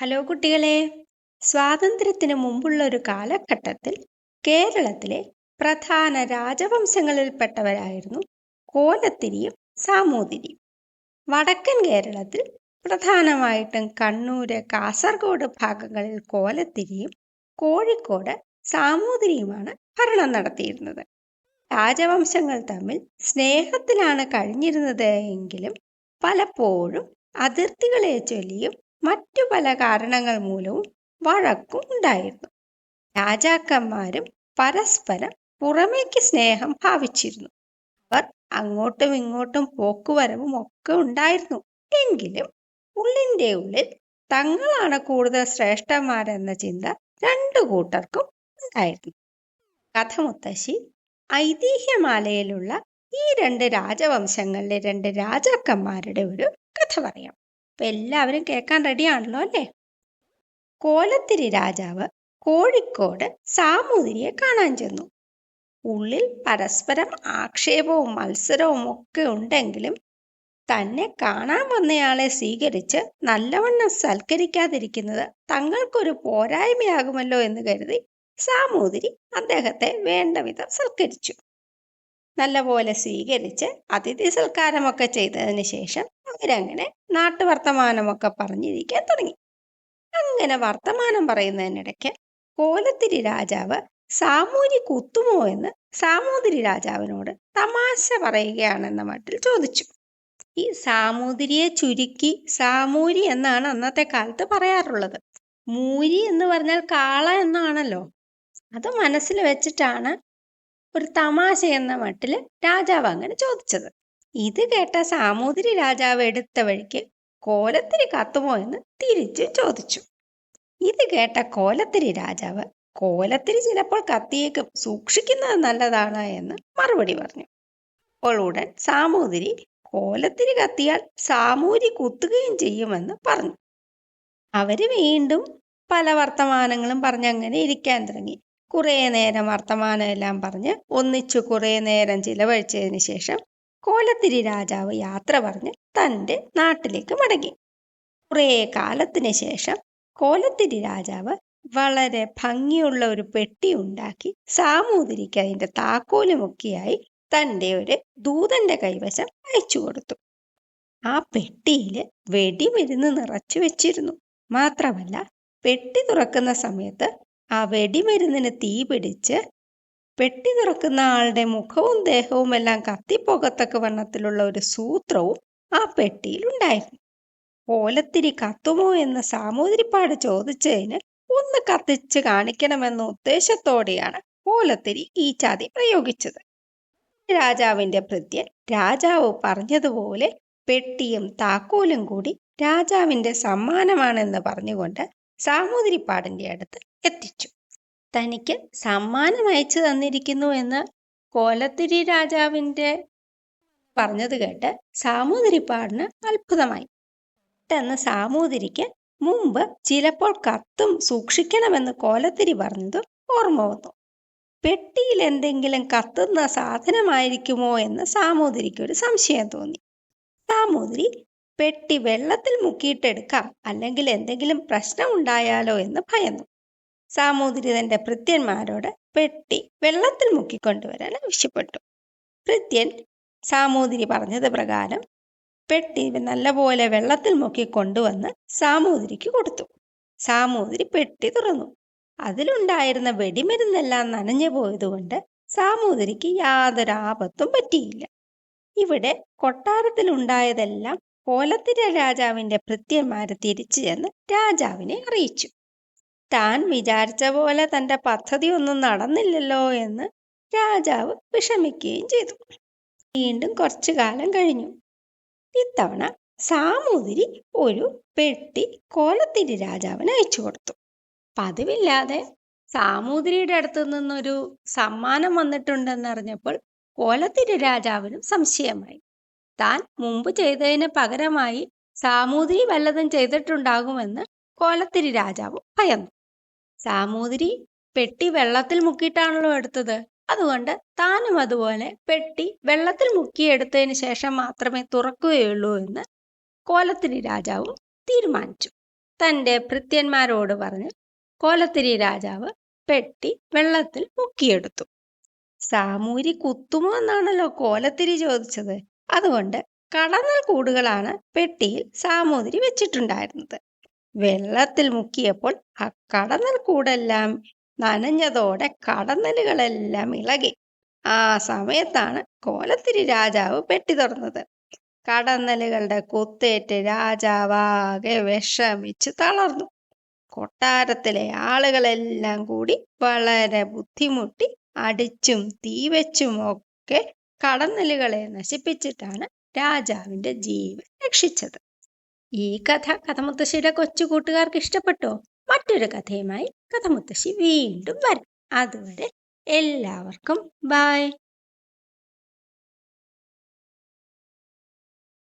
Hello കുട്ടികളെ. സ്വാതന്ത്ര്യത്തിന് മുമ്പുള്ള ഒരു കാലഘട്ടത്തിൽ കേരളത്തിലെ പ്രധാന രാജവംശങ്ങളിൽപ്പെട്ടവരായിരുന്നു കോലത്തിരിയും സാമൂതിരിയും വടക്കൻ കേരളത്തിൽ പ്രധാനമായിട്ടും കണ്ണൂര് കാസർഗോഡ് ഭാഗങ്ങളിൽ കോലത്തിരിയും കോഴിക്കോട് സാമൂതിരിയുമാണ് ഭരണം നടത്തിയിരുന്നത്. രാജവംശങ്ങൾ തമ്മിൽ സ്നേഹത്തിലാണ് കഴിഞ്ഞിരുന്നത് എങ്കിലും പലപ്പോഴും അതിർത്തികളെ ചൊല്ലിയും മറ്റു പല കാരണങ്ങൾ മൂലവും വഴക്കും ഉണ്ടായിരുന്നു. രാജാക്കന്മാരും പരസ്പരം പുറമേക്ക് സ്നേഹം ഭാവിച്ചിരുന്നു. അവർ അങ്ങോട്ടും ഇങ്ങോട്ടും പോക്കുവരവും ഒക്കെ ഉണ്ടായിരുന്നു. എങ്കിലും ഉള്ളിന്റെ ഉള്ളിൽ തങ്ങളാണ് കൂടുതൽ ശ്രേഷ്ഠന്മാരെന്ന ചിന്ത രണ്ടു കൂട്ടർക്കും ഉണ്ടായിരുന്നു. കഥമുത്തശ്ശി ഐതിഹ്യമാലയിലുള്ള ഈ രണ്ട് രാജവംശങ്ങളിലെ രണ്ട് രാജാക്കന്മാരുടെ ഒരു കഥ പറയാം. അപ്പൊ എല്ലാവരും കേൾക്കാൻ റെഡിയാണല്ലോ അല്ലേ? കോലത്തിരി രാജാവ് കോഴിക്കോട് സാമൂതിരിയെ കാണാൻ ചെന്നു. ഉള്ളിൽ പരസ്പരം ആക്ഷേപവും മത്സരവും ഒക്കെ ഉണ്ടെങ്കിലും തന്നെ കാണാൻ വന്നയാളെ സ്വീകരിച്ച് നല്ലവണ്ണം സൽക്കരിക്കാതിരിക്കുന്നത് തങ്ങൾക്കൊരു പോരായ്മയാകുമല്ലോ എന്ന് കരുതി സാമൂതിരി അദ്ദേഹത്തെ വേണ്ട വിധം സൽക്കരിച്ചു. നല്ലപോലെ സ്വീകരിച്ച് അതിഥി സൽക്കാരമൊക്കെ ചെയ്തതിന് ശേഷം അവരങ്ങനെ നാട്ടു വർത്തമാനമൊക്കെ പറഞ്ഞിരിക്കാൻ തുടങ്ങി. അങ്ങനെ വർത്തമാനം പറയുന്നതിനിടയ്ക്ക് കോലത്തിരി രാജാവ് സാമൂരി കുത്തുമോ എന്ന് സാമൂതിരി രാജാവിനോട് തമാശ പറയുകയാണെന്ന മട്ടിൽ ചോദിച്ചു. ഈ സാമൂതിരിയെ ചുരുക്കി സാമൂരി എന്നാണ് അന്നത്തെ കാലത്ത് പറയാറുള്ളത്. മൂരി എന്ന് പറഞ്ഞാൽ കാള എന്നാണല്ലോ. അത് മനസ്സിൽ വെച്ചിട്ടാണ് ഒരു തമാശ എന്ന മട്ടിൽ രാജാവ് അങ്ങനെ ചോദിച്ചത്. ഇത് കേട്ട സാമൂതിരി രാജാവ് എടുത്ത വഴിക്ക് കോലത്തിരി കത്തുമോ എന്ന് തിരിച്ചു ചോദിച്ചു. ഇത് കേട്ട കോലത്തിരി രാജാവ് കോലത്തിരി ചിലപ്പോൾ കത്തിയേക്കും സൂക്ഷിക്കുന്നത് നല്ലതാണ് എന്ന് മറുപടി പറഞ്ഞു. അപ്പോൾ ഉടൻ സാമൂതിരി കോലത്തിരി കത്തിയാൽ സാമൂരി കുത്തുകയും ചെയ്യുമെന്ന് പറഞ്ഞു. അവർ വീണ്ടും പല വർത്തമാനങ്ങളും പറഞ്ഞങ്ങനെ ഇരിക്കാൻ തുടങ്ങി. കുറേ നേരം വർത്തമാനം എല്ലാം പറഞ്ഞ് ഒന്നിച്ചു കുറേ നേരം ചിലവഴിച്ചതിന് ശേഷം കോലത്തിരി രാജാവ് യാത്ര പറഞ്ഞ് തന്റെ നാട്ടിലേക്ക് മടങ്ങി. കുറേ കാലത്തിന് ശേഷം കോലത്തിരി രാജാവ് വളരെ ഭംഗിയുള്ള ഒരു പെട്ടി ഉണ്ടാക്കി സാമൂതിരിക്ക് അതിന്റെ താക്കോലുമൊക്കെയായി തന്റെ ഒരു ദൂതന്റെ കൈവശം അയച്ചു കൊടുത്തു. ആ പെട്ടിയിൽ വെടിമരുന്ന് നിറച്ചു വെച്ചിരുന്നു. മാത്രമല്ല പെട്ടി തുറക്കുന്ന സമയത്ത് ആ വെടിമരുന്നിന് തീ പിടിച്ച് പെട്ടി തുറക്കുന്ന ആളുടെ മുഖവും ദേഹവും എല്ലാം കത്തിപ്പോകത്തക്ക വണ്ണത്തിലുള്ള ഒരു സൂത്രവും ആ പെട്ടിയിലുണ്ടായിരുന്നു ഓലത്തിരി കത്തുമോ എന്ന് സാമൂതിരിപ്പാട് ചോദിച്ചതിന് ഒന്ന് കത്തിച്ച് കാണിക്കണമെന്ന ഉദ്ദേശത്തോടെയാണ് ഓലത്തിരി ഈ ചതി പ്രയോഗിച്ചത്. രാജാവിന്റെ ഭൃത്യൻ രാജാവ് പറഞ്ഞതുപോലെ പെട്ടിയും താക്കോലും കൂടി രാജാവിന്റെ സമ്മാനമാണെന്ന് പറഞ്ഞുകൊണ്ട് സാമൂതിരിപ്പാടിന്റെ അടുത്ത് എത്തിച്ചു. തനിക്ക് സമ്മാനം അയച്ചു തന്നിരിക്കുന്നു എന്ന് കോലത്തിരി രാജാവിന്റെ പറഞ്ഞത് കേട്ട് സാമൂതിരിപ്പാടിന് അത്ഭുതമായി. പെട്ടെന്ന് സാമൂതിരിക്ക് മുമ്പ് ചിലപ്പോൾ കത്തും സൂക്ഷിക്കണമെന്ന് കോലത്തിരി പറഞ്ഞതും ഓർമ്മ വന്നു. പെട്ടിയിൽ എന്തെങ്കിലും കത്തുന്ന സാധനമായിരിക്കുമോ എന്ന് സാമൂതിരിക്ക് ഒരു സംശയം തോന്നി. സാമൂതിരി പെട്ടി വെള്ളത്തിൽ മുക്കിയിട്ടെടുക്കാം. അല്ലെങ്കിൽ എന്തെങ്കിലും പ്രശ്നം ഉണ്ടായാലോ എന്ന് ഭയന്നു. സാമൂതിരി തന്റെ ഭൃത്യന്മാരോട് പെട്ടി വെള്ളത്തിൽ മുക്കിക്കൊണ്ടുവരാൻ ആവശ്യപ്പെട്ടു. ഭൃത്യൻ സാമൂതിരി പറഞ്ഞത് പ്രകാരം പെട്ടി നല്ലപോലെ വെള്ളത്തിൽ മുക്കി കൊണ്ടുവന്ന് സാമൂതിരിക്ക് കൊടുത്തു. സാമൂതിരി പെട്ടി തുറന്നു. അതിലുണ്ടായിരുന്ന വെടിമരുന്നെല്ലാം നനഞ്ഞു പോയതുകൊണ്ട് സാമൂതിരിക്ക് യാതൊരു ആപത്തും പറ്റിയില്ല. ഇവിടെ കൊട്ടാരത്തിലുണ്ടായതെല്ലാം കോലത്തിര രാജാവിന്റെ ഭൃത്യന്മാരെ തിരിച്ചു ചെന്ന് രാജാവിനെ അറിയിച്ചു. താൻ വിചാരിച്ച പോലെ തന്റെ പദ്ധതി ഒന്നും നടന്നില്ലല്ലോ എന്ന് രാജാവ് വിഷമിക്കുകയും ചെയ്തു. വീണ്ടും കുറച്ചു കാലം കഴിഞ്ഞു. ഇത്തവണ സാമൂതിരി ഒരു പെട്ടി കോലത്തിരി രാജാവിന് അയച്ചു കൊടുത്തു. പതിവില്ലാതെ സാമൂതിരിയുടെ അടുത്തു നിന്നൊരു സമ്മാനം വന്നിട്ടുണ്ടെന്നറിഞ്ഞപ്പോൾ കോലത്തിരി രാജാവിനും സംശയമായി. താൻ മുമ്പ് ചെയ്തതിന് പകരമായി സാമൂതിരി വല്ലതും ചെയ്തിട്ടുണ്ടാകുമെന്ന് കോലത്തിരി രാജാവ് ഭയന്നു. സാമൂതിരി പെട്ടി വെള്ളത്തിൽ മുക്കിയിട്ടാണല്ലോ എടുത്തത്. അതുകൊണ്ട് താനും അതുപോലെ പെട്ടി വെള്ളത്തിൽ മുക്കിയെടുത്തതിന് ശേഷം മാത്രമേ തുറക്കുകയുള്ളൂ എന്ന് കോലത്തിരി രാജാവും തീരുമാനിച്ചു. തന്റെ ഭൃത്യന്മാരോട് പറഞ്ഞ് കോലത്തിരി രാജാവ് പെട്ടി വെള്ളത്തിൽ മുക്കിയെടുത്തു. സാമൂരി കുത്തുമോ എന്നാണല്ലോ കോലത്തിരി ചോദിച്ചത്. അതുകൊണ്ട് കടന്നൽ കൂടുകളാണ് പെട്ടിയിൽ സാമൂതിരി വെച്ചിട്ടുണ്ടായിരുന്നത്. വെള്ളത്തിൽ മുക്കിയപ്പോൾ ആ കടന്നൽ കൂടെല്ലാം നനഞ്ഞതോടെ കടന്നലുകളെല്ലാം ഇളകി. ആ സമയത്താണ് കോലത്തിരി രാജാവ് പെട്ടി തുറന്നത്. കടന്നലുകളുടെ കുത്തേറ്റ് രാജാവാകെ വിഷമിച്ച് തളർന്നു. കൊട്ടാരത്തിലെ ആളുകളെല്ലാം കൂടി വളരെ ബുദ്ധിമുട്ടി അടിച്ചും തീവച്ചും ഒക്കെ കടന്നലുകളെ നശിപ്പിച്ചിട്ടാണ് രാജാവിന്റെ ജീവൻ രക്ഷിച്ചത്. ഈ കഥ കഥമുത്തശ്ശിയുടെ കൊച്ചു കൂട്ടുകാർക്ക് ഇഷ്ടപ്പെട്ടോ? മറ്റൊരു കഥയുമായി കഥമുത്തശ്ശി വീണ്ടും വരും. അതുവരെ എല്ലാവർക്കും ബായ്